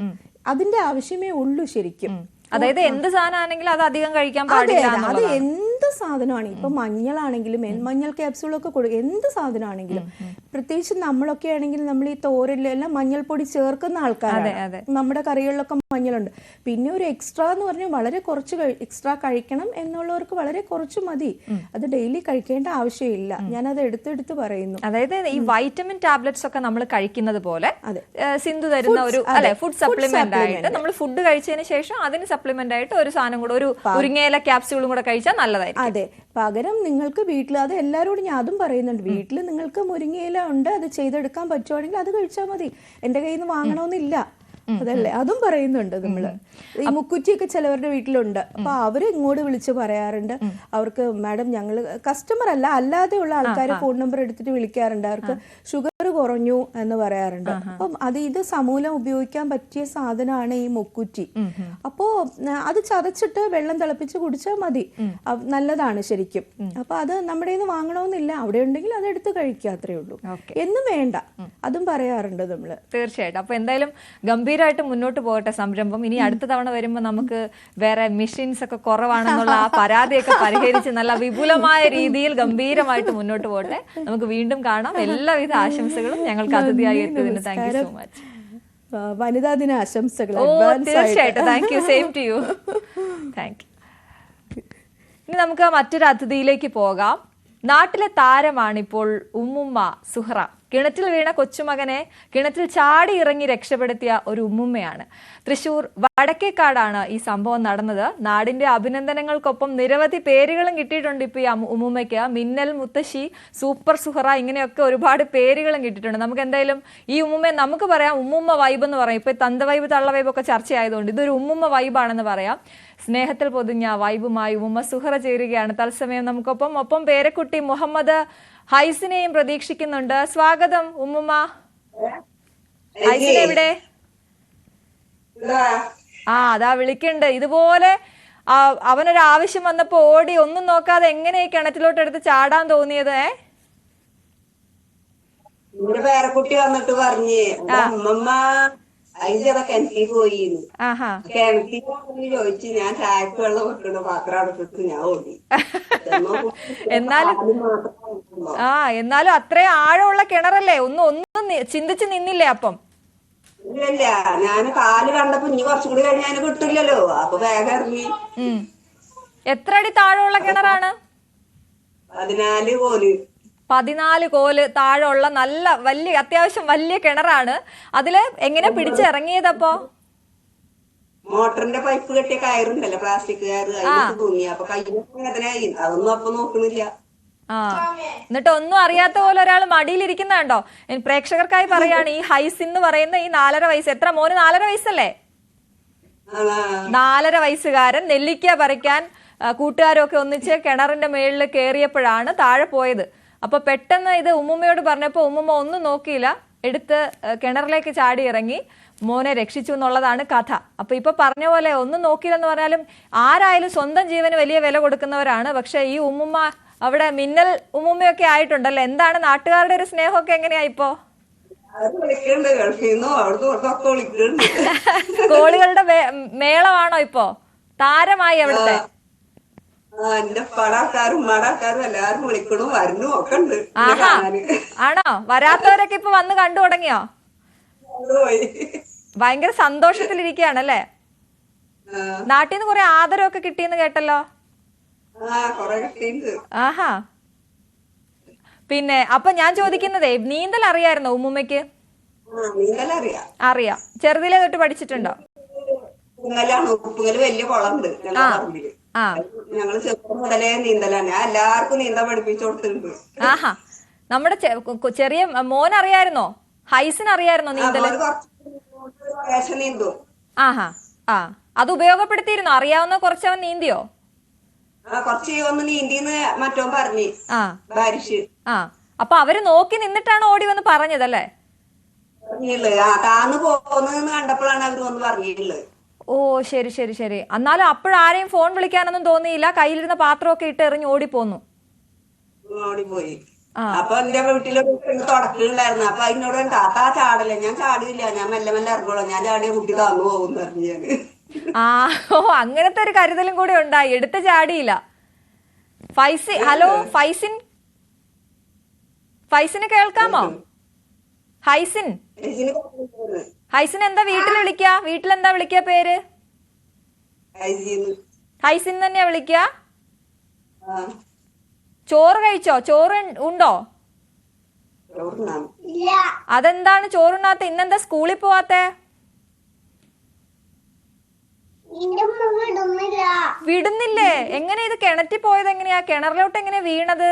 അതിന്റെ ആവശ്യമേ ഉള്ളൂ ശരിക്കും. അതായത് എന്ത് സാധനമാണെങ്കിലും അത് അധികം കഴിക്കാൻ അതെ പാടില്ല. എന്ത് സാധനമാണ് ഇപ്പൊ മഞ്ഞളാണെങ്കിലും മഞ്ഞൾ ക്യാപ്സ്യൂളൊക്കെ കൊടുക്കും എന്ത് സാധനമാണെങ്കിലും പ്രത്യേകിച്ച് നമ്മളൊക്കെ ആണെങ്കിൽ നമ്മൾ ഈ തോരലെല്ലാം മഞ്ഞൾപ്പൊടി ചേർക്കുന്ന ആൾക്കാരാണ്. നമ്മുടെ കറികളിലൊക്കെ മഞ്ഞളുണ്ട്. പിന്നെ ഒരു എക്സ്ട്രാ എന്ന് പറഞ്ഞാൽ വളരെ കുറച്ച് എക്സ്ട്രാ കഴിക്കണം എന്നുള്ളവർക്ക് വളരെ കുറച്ച് മതി. അത് ഡെയിലി കഴിക്കേണ്ട ആവശ്യമില്ല. ഞാനത് എടുത്തെടുത്ത് പറയുന്നു. അതായത് ഈ വൈറ്റമിൻ ടാബ്ലറ്റ്സ് ഒക്കെ നമ്മൾ കഴിക്കുന്നത് പോലെ സിന്ധു തരുന്ന ഒരു. അല്ലെ ഫുഡ് സപ്ലിമെന്റ് ആയിട്ട് നമ്മൾ ഫുഡ് കഴിച്ചതിന് ശേഷം അതിന് സപ്ലിമെന്റ് ആയിട്ട് ഒരു സാധനം കൂടെ ഒരു മുരിങ്ങയില ക്യാപ്സ്യൂളും കൂടെ കഴിച്ചാൽ നല്ലതായിരിക്കും. അതെ. പകരം നിങ്ങൾക്ക് വീട്ടിൽ അത് എല്ലാവരോടും ഞാൻ അതും പറയുന്നുണ്ട്. വീട്ടിൽ നിങ്ങൾക്ക് മുരിങ്ങയില ഉണ്ട് അത് ചെയ്തെടുക്കാൻ പറ്റുവാണെങ്കിൽ അത് കഴിച്ചാൽ മതി. എന്റെ കയ്യിൽ നിന്ന് വാങ്ങണമെന്നില്ല. അതല്ലേ? അതും പറയുന്നുണ്ട് നമ്മൾ. ഈ മുക്കുറ്റിയൊക്കെ ചിലവരുടെ വീട്ടിലുണ്ട്. അപ്പൊ അവർ ഇങ്ങോട്ട് വിളിച്ച് പറയാറുണ്ട്. അവർക്ക് മാഡം ഞങ്ങൾ കസ്റ്റമർ അല്ല അല്ലാതെയുള്ള ആൾക്കാർ ഫോൺ നമ്പർ എടുത്തിട്ട് വിളിക്കാറുണ്ട്. അവർക്ക് ഷുഗർ കുറഞ്ഞു എന്ന് പറയാറുണ്ട്. അപ്പം അത് ഇത് സമൂലം ഉപയോഗിക്കാൻ പറ്റിയ സാധനമാണ് ഈ മുക്കുറ്റി. അപ്പോ അത് ചതച്ചിട്ട് വെള്ളം തിളപ്പിച്ച് കുടിച്ചാൽ മതി. നല്ലതാണ് ശരിക്കും. അപ്പൊ അത് നമ്മുടെ നിന്ന് വാങ്ങണമെന്നില്ല അവിടെ ഉണ്ടെങ്കിൽ അത് എടുത്ത് കഴിക്കുക അത്രേ ഉള്ളൂ. എന്നും വേണ്ട. അതും പറയാറുണ്ട് നമ്മൾ. തീർച്ചയായിട്ടും. അപ്പൊ എന്തായാലും ഗംഭീരമായിട്ട് മുന്നോട്ട് പോകട്ടെ സംരംഭം. ഇനി അടുത്ത തവണ വരുമ്പോൾ നമുക്ക് വേറെ മെഷീൻസ് ഒക്കെ കുറവാണെന്നുള്ള ആ പരാതിയൊക്കെ പരിഹരിച്ച് നല്ല വിപുലമായ രീതിയിൽ ഗംഭീരമായിട്ട് മുന്നോട്ട് പോകട്ടെ. നമുക്ക് വീണ്ടും കാണാം. എല്ലാവിധ ആശംസകളും ഞങ്ങൾക്ക് അതിഥിയായി എത്തിയതിന്. താങ്ക് യു സോ മച്ച് വനിതാ ദിന ആശംസകൾ. തീർച്ചയായിട്ടും. Thank you same to you thank you ഇനി നമുക്ക് മറ്റൊരു അതിഥിയിലേക്ക് പോകാം. നാട്ടിലെ താരമാണിപ്പോൾ ഉമ്മുമ്മ സുഹ്റ. കിണറ്റിൽ വീണ കൊച്ചുമകനെ കിണറ്റിൽ ചാടി ഇറങ്ങി രക്ഷപ്പെടുത്തിയ ഒരു ഉമ്മുമ്മയാണ്. തൃശൂർ വടക്കേക്കാടാണ് ഈ സംഭവം നടന്നത്. നാടിന്റെ അഭിനന്ദനങ്ങൾക്കൊപ്പം നിരവധി പേരുകളും കിട്ടിയിട്ടുണ്ട് ഇപ്പൊ ഈ ഉമ്മുമ്മയ്ക്ക്. മിന്നൽ മുത്തശ്ശി സൂപ്പർ സുഹറ ഇങ്ങനെയൊക്കെ ഒരുപാട് പേരുകളും കിട്ടിയിട്ടുണ്ട്. നമുക്ക് എന്തായാലും ഈ ഉമ്മുമ്മയെ നമുക്ക് പറയാം. ഉമ്മുമ്മ വൈബ് എന്ന് പറയാം. ഇപ്പൊ തന്ത വൈബ് തള്ള വൈബ് ഒക്കെ ചർച്ചയായതുകൊണ്ട് ഇതൊരു ഉമ്മുമ്മ വൈബാണെന്ന് പറയാം. സ്നേഹത്തിൽ പൊതിഞ്ഞ വൈബുമായി ഉമ്മ സുഹറ ചേരുകയാണ്. തത്സമയം നമുക്കൊപ്പം. ഒപ്പം പേരക്കുട്ടി മുഹമ്മദ് ഹൈസിനെയും പ്രതീക്ഷിക്കുന്നുണ്ട്. സ്വാഗതം ഉമ്മുമ്മ. ഹൈസിനെ എവിടെ? ആ അതാ വിളിക്കണ്ട്. ഇതുപോലെ അവനൊരു ആവശ്യം വന്നപ്പോ ഓടി ഒന്നും നോക്കാതെ എങ്ങനെ കിണറ്റിലോട്ട് എടുത്ത് ചാടാൻ തോന്നിയത് ഏ? ഇവിടെ പേരക്കുട്ടി വന്നിട്ട് പറഞ്ഞേ ഉമ്മമ്മ അമ്മമ്മ അതിന്റെ കിണറ്റിൽ പോയിന്ന് കിണറ്റിൽ പോയി ചോദിച്ച് ഞാൻ ചായക്ക് വെള്ളം വെക്കണ പാത്രം അടുത്തിട്ട് ഞാൻ ഓടി. എന്നാലും പാൽ ആ എന്നാലും അത്രയും ആഴമുള്ള കിണറല്ലേ? ഒന്നും ഒന്നും ചിന്തിച്ച് നിന്നില്ലേ അപ്പം? ഇല്ലല്ല ഞാൻ കാൽ കണ്ടപ്പോ ഇനി കുറച്ചും കൂടി കഴിഞ്ഞാൽ കിട്ടില്ലല്ലോ. അപ്പൊ വേഗം ഇറങ്ങി. എത്ര അടി താഴെയുള്ള കിണറാണ്? പതിനാല് കോൽ പതിനാല് കോൽ താഴെയുള്ള നല്ല വലിയ അത്യാവശ്യം വലിയ കിണറാണ്. അതിൽ എങ്ങനെ പിടിച്ചിറങ്ങിയതപ്പോ? മോട്ടറിന്റെ പൈപ്പ് കെട്ടിയ കയറുണ്ടല്ലോ പ്ലാസ്റ്റിക് കയറ് അതിനകത്ത് തൂങ്ങി. അപ്പൊ കയ്യിലൊക്കെ അതൊന്നും അപ്പൊ നോക്കുന്നില്ല ആ. എന്നിട്ട് ഒന്നും അറിയാത്ത പോലെ ഒരാൾ മടിയിലിരിക്കുന്ന കണ്ടോ പ്രേക്ഷകർക്കായി പറയാണ് ഈ ഹൈസ് എന്ന് പറയുന്ന ഈ നാലര വയസ്സ് എത്ര മോന് നാലര വയസ്സല്ലേ? നാലര വയസ്സുകാരൻ നെല്ലിക്ക പറിക്കാൻ കൂട്ടുകാരൊക്കെ ഒന്നിച്ച് കിണറിന്റെ മേളിൽ കയറിയപ്പോഴാണ് താഴെ പോയത്. അപ്പൊ പെട്ടെന്ന് ഇത് ഉമ്മുമ്മയോട് പറഞ്ഞപ്പോൾ ഉമ്മുമ്മ ഒന്നും നോക്കിയില്ല. എടുത്ത് കിണറിലേക്ക് ചാടി ഇറങ്ങി. മോനെ രക്ഷിച്ചു എന്നുള്ളതാണ് കഥ. അപ്പൊ ഇപ്പൊ പറഞ്ഞ പോലെ ഒന്നും നോക്കിയില്ലെന്ന് പറഞ്ഞാലും ആരായാലും സ്വന്തം ജീവന് വലിയ വില കൊടുക്കുന്നവരാണ്. പക്ഷെ ഈ ഉമ്മുമ്മ അവിടെ മിന്നൽ ഉമ്മുമ്മയൊക്കെ ആയിട്ടുണ്ടല്ലോ. എന്താണ് നാട്ടുകാരുടെ ഒരു സ്നേഹമൊക്കെ എങ്ങനെയാ ഇപ്പോ? കോളികളുടെ മേളമാണോ ഇപ്പോ? താരമായി അവിടുത്തെ? ആണോ? വരാത്തവരൊക്കെ ഇപ്പൊ വന്ന് കണ്ടു തുടങ്ങിയോ ഭയങ്കര സന്തോഷത്തിലിരിക്കുകയാണല്ലേ നാട്ടിൽ നിന്ന് കുറെ ആദരവൊക്കെ കിട്ടിയെന്ന് കേട്ടല്ലോ? ആഹാ. പിന്നെ അപ്പൊ ഞാൻ ചോദിക്കുന്നതേ നീന്തൽ അറിയായിരുന്നോ ഉമ്മുമ്മയ്ക്ക്? അറിയാം. ചെറുതിലെ തൊട്ട് പഠിച്ചിട്ടുണ്ടോ? വലിയ കുളമുണ്ട് ഞങ്ങൾ ചെറുപ്പം മുതലേ നീന്തലാണ്. ഞാൻ എല്ലാവർക്കും നീന്താൻ പഠിപ്പിച്ചു കൊടുത്തിട്ടുണ്ട്. ആഹാ. നമ്മുടെ ചെറിയ മോൻ അറിയായിരുന്നോ? ഹൈസിന് അറിയായിരുന്നോ നീന്തൽ? നീന്തും. ആഹാ. ആ. അത് ഉപയോഗപ്പെടുത്തിയിരുന്നോ? അറിയാവുന്ന കുറച്ചവൻ നീന്തിയോ? ആ കുറച്ച് ഒന്ന് നീന്തിന്ന് മറ്റോൻ പറഞ്ഞു. ആ. ആ. അപ്പൊ അവർ നോക്കി നിന്നിട്ടാണ് ഓടി വന്ന് പറഞ്ഞതല്ലേ? താന്ന് പോകുന്നതെന്ന് കണ്ടപ്പോഴാണ് അവർ വന്ന് പറഞ്ഞിട്ടുള്ളത്. ഓ ശരി ശരി ശരി. എന്നാലും അപ്പോഴാരെയും ഫോൺ വിളിക്കാനൊന്നും തോന്നിയില്ല. കയ്യിലിരുന്ന പാത്രമൊക്കെ ഇട്ട് എറിഞ്ഞ് ഓടിപ്പോന്നു. ഓടിപ്പോയി. അപ്പൊ എന്റെ വീട്ടിലൊരു തുടക്കണ്ടായിരുന്നു അപ്പൊ അതിനോട് താത്താ ചാടില്ല ഞാൻ ചാടില്ല ഞാൻ മെല്ലെ മെല്ലെ ഇറങ്ങോളാം ഞാൻ ചാടിയ കുട്ടി താന്നു പോകും പറഞ്ഞു ഞാൻ ആ ഓ അങ്ങനത്തെ ഒരു കരുതലും കൂടെ ഉണ്ടായി. എടുത്ത് ചാടിയില്ല. ഫൈസി ഹലോ ഫൈസിൻ? ഫൈസിന് കേൾക്കാമോ? ഹൈസിൻ. ഹൈസിൻ എന്താ വീട്ടിൽ വിളിക്ക? വീട്ടിൽ എന്താ വിളിക്കാ പേര്. ഹൈസിൻ തന്നെയാ വിളിക്ക? ചോറ് കഴിച്ചോ? ചോറ് ഉണ്ടോ. അതെന്താണ് ചോറുണ്ണാത്ത ഇന്നെന്താ സ്കൂളിൽ പോവാത്തെ? വിടുന്നില്ലേ? എങ്ങനെ ഇത് കിണറ്റി പോയത് എങ്ങനെയാ? കിണറിലോട്ട് എങ്ങനെ വീണത്?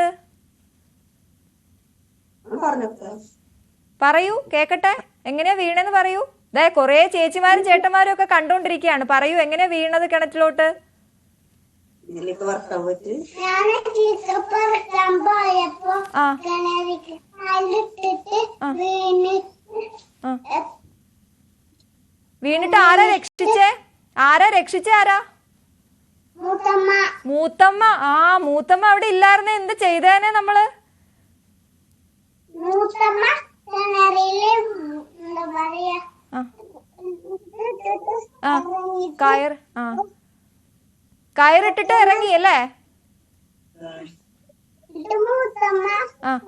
പറയൂ കേക്കട്ടെ? എങ്ങനെയാ വീണെന്ന് പറയൂ? ദേ കൊറേ ചേച്ചിമാരും ചേട്ടന്മാരും ഒക്കെ കണ്ടോണ്ടിരിക്കുകയാണ് പറയൂ എങ്ങനെയാ വീണത് കിണറ്റിലോട്ട്. വീണിട്ട്. ആരാ രക്ഷിച്ചേ? ആരാ രക്ഷിച്ചേ ആരാ? മൂത്തമ്മ. മൂത്തമ്മ. ആ മൂത്തമ്മ അവിടെ ഇല്ലായിരുന്നെ. എന്ത് ചെയ്തേനെ നമ്മൾ? മൂത്തമ്മ കിണറിൽ ആ. കയർ ആ. കയറിട്ടിട്ട് ഇറങ്ങി അല്ലേ? മൂത്തമ്മ.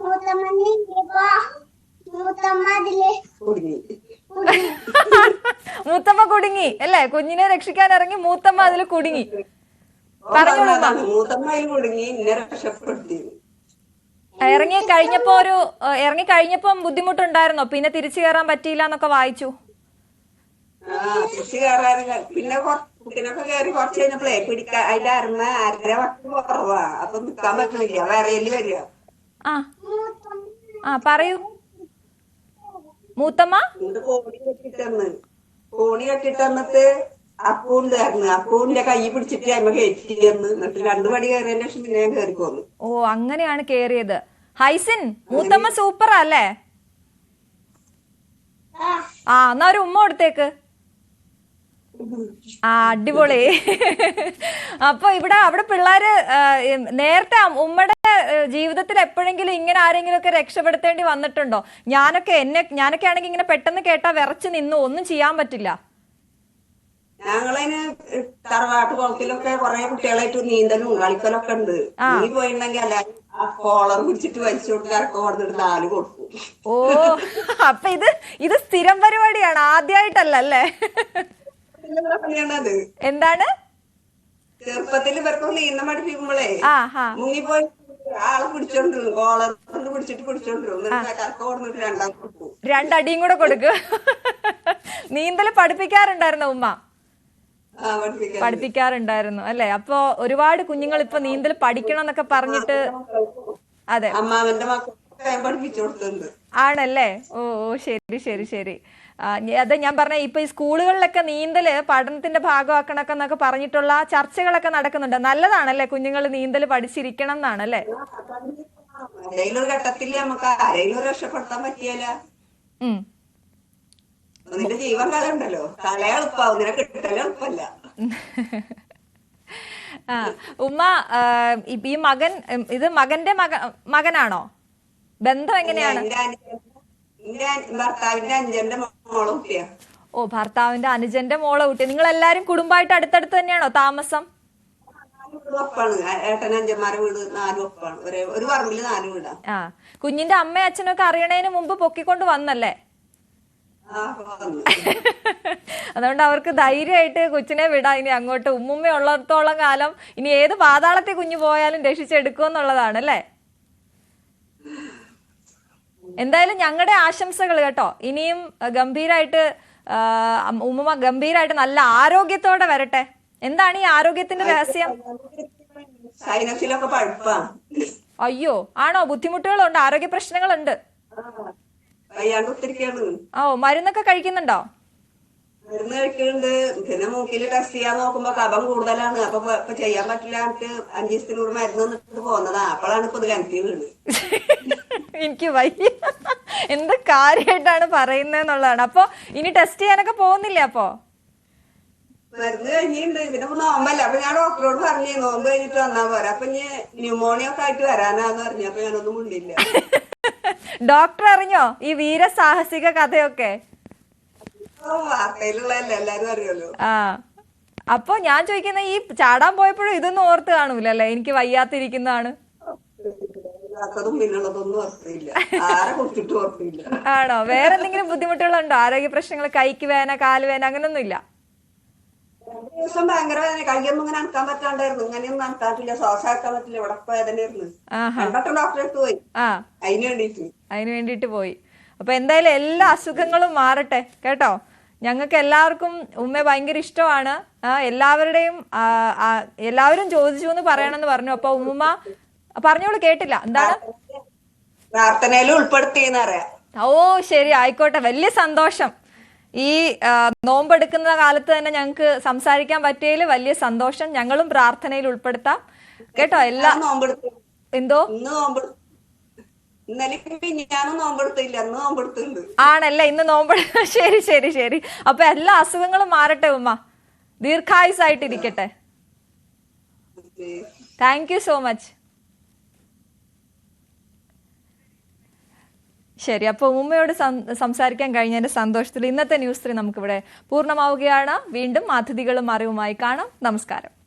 മൂത്തമ്മ മൂത്തമ്മ കുടുങ്ങി. മൂത്തമ്മ അല്ലേ? കുഞ്ഞിനെ രക്ഷിക്കാൻ ഇറങ്ങി മൂത്തമ്മ അതിൽ കുടുങ്ങി. പറഞ്ഞോളൂ ഉമ്മ. മൂത്തമ്മയിൽ കുടുങ്ങി ഇന്നെ രക്ഷപ്പെടുത്തി. ഇറങ്ങി കഴിഞ്ഞപ്പോ ഒരു ഇറങ്ങി കഴിഞ്ഞപ്പം ബുദ്ധിമുട്ടുണ്ടായിരുന്നോ? പിന്നെ തിരിച്ചു കയറാൻ പറ്റിയില്ല എന്നൊക്കെ വായിച്ചു. തിരിച്ചു കയറാൻ പിന്നെ കുട്ടീനൊക്കെ കയറി കുറച്ച് കഴിഞ്ഞപ്പോഴേ പിടിക്കാൻ അതിന്റെ അരമ അര വട്ടം കുറവാ. അപ്പൊ നിക്കാൻ പറ്റണില്ല. വിറയൽ വരിക. ആ ആ പറയൂ. മൂത്തമ്മ? കോണി കെട്ടിട്ടന്ന്. കോണി കെട്ടിട്ടന്നിട്ട് അപ്പൂണ്ടായിരുന്നു അപ്പൂന്റെ കൈ പിടിച്ചിട്ട് അമ്മ കയറ്റി എന്ന് എന്നിട്ട് രണ്ടു പടി കയറിയതിന് ശേഷം പിന്നെ ഞാൻ കയറി പോന്നു. ഓ അങ്ങനെയാണ് കേറിയത്. ഹൈസിൻ മൂത്തമ്മ സൂപ്പറാ അല്ലേ? ആ ആ എന്നാ ഒരു ഉമ്മ കൊടുത്തേക്ക്. ആ അടിപൊളി. അപ്പൊ ഇവിടെ അവിടെ പിള്ളേര് നേരത്തെ ഉമ്മയുടെ ജീവിതത്തിൽ എപ്പോഴെങ്കിലും ഇങ്ങനെ ആരെങ്കിലും ഒക്കെ രക്ഷപ്പെടുത്തേണ്ടി വന്നിട്ടുണ്ടോ? ഞാനൊക്കെ എന്നെ ഞാനൊക്കെ ആണെങ്കിൽ ഇങ്ങനെ പെട്ടെന്ന് കേട്ടാ വിറച്ച് നിന്നു. ഒന്നും ചെയ്യാൻ പറ്റില്ല. ഞങ്ങളതിന് തറവാട്ട് കുളത്തിലൊക്കെ കൊറേ കുട്ടികളായിട്ട് നീന്തലും കളിക്കലൊക്കെ ഉണ്ട്. നീ പോയിട്ടുണ്ടെങ്കിൽ അല്ല ആ കോളർ പിടിച്ചിട്ട് വലിച്ചു കൊടുത്ത് ഇറക്കം കൊടുത്തിട്ട് നാല് കൊടുക്കും. ഓ അപ്പൊ ഇത് ഇത് സ്ഥിരം പരിപാടിയാണ് ആദ്യമായിട്ടല്ല അല്ലേ എന്താണ്? ചെറുപ്പത്തിൽ ഇവർക്ക് നീന്തം പഠിപ്പിക്കുമ്പോഴേ ആ പോയി മുങ്ങിപ്പോയി ആളെ പിടിച്ചോണ്ട് കോളർ കൊണ്ട് പിടിച്ചിട്ട് പിടിച്ചോണ്ട് കറക്ക കൊടുത്തിട്ട് രണ്ടാം കൊടുക്കും. രണ്ടടിയും കൂടെ കൊടുക്കുക നീന്തൽ പഠിപ്പിക്കാറുണ്ടായിരുന്നോ ഉമ്മ? പഠിപ്പിക്കാറുണ്ടായിരുന്നു അല്ലെ? അപ്പൊ ഒരുപാട് കുഞ്ഞുങ്ങൾ ഇപ്പൊ നീന്തൽ പഠിക്കണം എന്നൊക്കെ പറഞ്ഞിട്ട് അതെ. ആണല്ലേ? ഓ ഓ ശരി ശരി ശരി. അതെ ഞാൻ പറഞ്ഞ ഇപ്പൊ ഈ സ്കൂളുകളിലൊക്കെ നീന്തൽ പഠനത്തിന്റെ ഭാഗമാക്കണൊക്കെ എന്നൊക്കെ പറഞ്ഞിട്ടുള്ള ചർച്ചകളൊക്കെ നടക്കുന്നുണ്ട്. നല്ലതാണല്ലേ കുഞ്ഞുങ്ങൾ നീന്തൽ പഠിച്ചിരിക്കണം എന്നാണല്ലേ? ഘട്ടത്തിൽ നമുക്ക് ആരെങ്കിലും രക്ഷപ്പെടുത്താൻ പറ്റിയല്ല നിന്റെ ജീവൻ ഉണ്ടല്ലോ കളയ എളുപ്പാവും. നിനക്ക് കിട്ടല എളുപ്പല്ല. ആ ഉമ്മ ഈ മകൻ ഇത് മകന്റെ മക മകനാണോ? ബന്ധം എങ്ങനെയാണ്? ഭർത്താവിന്റെ മോളെ കുട്ടിയാ. ഓ ഭർത്താവിന്റെ അനുജന്റെ മോളെ കുട്ടി. നിങ്ങൾ എല്ലാരും കുടുംബമായിട്ട് അടുത്തടുത്ത് തന്നെയാണോ താമസം? ആ കുഞ്ഞിന്റെ അമ്മയും അച്ഛനൊക്കെ അറിയണതിന് മുമ്പ് പൊക്കിക്കൊണ്ട് വന്നല്ലേ? അതുകൊണ്ട് അവർക്ക് ധൈര്യമായിട്ട് കൊച്ചിനെ വിടാം. ഇനി അങ്ങോട്ട് ഉമ്മുമ്മ ഉള്ളിടത്തോളം കാലം ഇനി ഏത് പാതാളത്തിൽ കുഞ്ഞു പോയാലും രക്ഷിച്ചെടുക്കുമെന്നുള്ളതാണ് അല്ലേ? എന്തായാലും ഞങ്ങളുടെ ആശംസകൾ കേട്ടോ. ഇനിയും ഗംഭീരായിട്ട് ഉമ്മുമ്മ ഗംഭീരായിട്ട് നല്ല ആരോഗ്യത്തോടെ വരട്ടെ. എന്താണ് ഈ ആരോഗ്യത്തിന്റെ രഹസ്യം? അയ്യോ ആണോ? ബുദ്ധിമുട്ടുകളുണ്ട് ആരോഗ്യ പ്രശ്നങ്ങളുണ്ട്. ഓ മരുന്നൊക്കെ കഴിക്കുന്നുണ്ടോ? മരുന്ന് കഴിക്കുന്നുണ്ട് പിന്നെ മൂക്കിൽ ടെസ്റ്റ് ചെയ്യാൻ നോക്കുമ്പോ കഫം കൂടുതലാണ്. അപ്പൊ ഇപ്പൊ- ചെയ്യാൻ പറ്റില്ല എനിക്ക് അഞ്ചു ദിവസത്തിനൂടെ മരുന്ന് നിന്നിട്ട് പോന്നതാ. അപ്പോഴാണ് ഇപ്പൊ ഇത് കിണറ്റി വീണ് എനിക്ക് വയ്യ. എന്ത് കാര്യമായിട്ടാണ് പറയുന്നതെന്നുള്ളതാണ്. അപ്പൊ ഇനി ടെസ്റ്റ് ചെയ്യാനൊക്കെ പോകുന്നില്ല അപ്പോ? മരുന്ന് കഴിഞ്ഞിട്ടുണ്ട്. പിന്നെ നോമ്പല്ല. അപ്പൊ ഞാൻ ഡോക്ടറോട് പറഞ്ഞു നോമ്പ് കഴിഞ്ഞിട്ട് വന്നാ പോരാ. അപ്പൊ ഇനി ന്യൂമോണിയ ഒക്കെ ആയിട്ട് വരാനാന്ന് പറഞ്ഞു. അപ്പൊ ഞാനൊന്നും മുണ്ടില്ല ഡോക്ടർ അറിഞ്ഞോ ഈ വീര സാഹസിക കഥയൊക്കെ? ആ അപ്പൊ ഞാൻ ചോദിക്കുന്ന ഈ ചാടാൻ പോയപ്പോഴും ഇതൊന്നും ഓർത്ത് കാണൂലല്ലേ? എനിക്ക് വയ്യാത്തിരിക്കുന്നതാണ്. ആണോ? വേറെ എന്തെങ്കിലും ബുദ്ധിമുട്ടുകളുണ്ടോ? ആരോഗ്യ പ്രശ്നങ്ങൾ കൈക്ക് വേന കാൽ വേന അങ്ങനൊന്നും ഇല്ല രണ്ട് ദിവസം ഭയങ്കര വേദന കയ്യൊന്നും ഇങ്ങനെ അനക്കാൻ പറ്റാണ്ടായിരുന്നു. ഇങ്ങനെയൊന്നും അനക്കാൻ പറ്റില്ല ശ്വാസാക്കാൻ പറ്റില്ല. ഇവിടെ വേദനയായിരുന്നു. രണ്ടോട്ടം ഡോക്ടറെ അടുത്ത് പോയി. അതിന് വേണ്ടിട്ട് അതിന് വേണ്ടിട്ട് പോയി. അപ്പൊ എന്തായാലും എല്ലാ അസുഖങ്ങളും മാറട്ടെ. കേട്ടോ? ഞങ്ങൾക്ക് എല്ലാവർക്കും ഉമ്മ ഭയങ്കര ഇഷ്ടമാണ്. ആ എല്ലാവരുടെയും എല്ലാവരും ചോദിച്ചു എന്ന് പറയണമെന്ന് പറഞ്ഞു. അപ്പൊ ഉമ്മ പറഞ്ഞോളൂ കേട്ടില്ല. എന്താണ്? പ്രാർത്ഥനയിൽ ഉൾപ്പെടുത്തിയെന്ന് അറിയാം ഓ ശരി. ആയിക്കോട്ടെ. വലിയ സന്തോഷം. ഈ നോമ്പെടുക്കുന്ന കാലത്ത് തന്നെ ഞങ്ങൾക്ക് സംസാരിക്കാൻ പറ്റിയതിൽ വലിയ സന്തോഷം. ഞങ്ങളും പ്രാർത്ഥനയിൽ ഉൾപ്പെടുത്താം. കേട്ടോ? എല്ലാ എന്തോ? ആണല്ലേ? ഇന്ന് നോമ്പ് ശരി ശരി ശരി. അപ്പൊ എല്ലാ അസുഖങ്ങളും മാറട്ടെ ഉമ്മ. ദീർഘായുസായിട്ടിരിക്കട്ടെ. താങ്ക് യു സോ മച്ച് ശരി അപ്പോൾ ഉമ്മയോട് സംസാരിക്കാൻ കഴിഞ്ഞതിന്റെ സന്തോഷത്തിൽ ഇന്നത്തെ ന്യൂസ് ത്രീ നമുക്കിവിടെ പൂർണമാവുകയാണ്. വീണ്ടും അതിഥികളും അറിവുമായി കാണാം. നമസ്കാരം.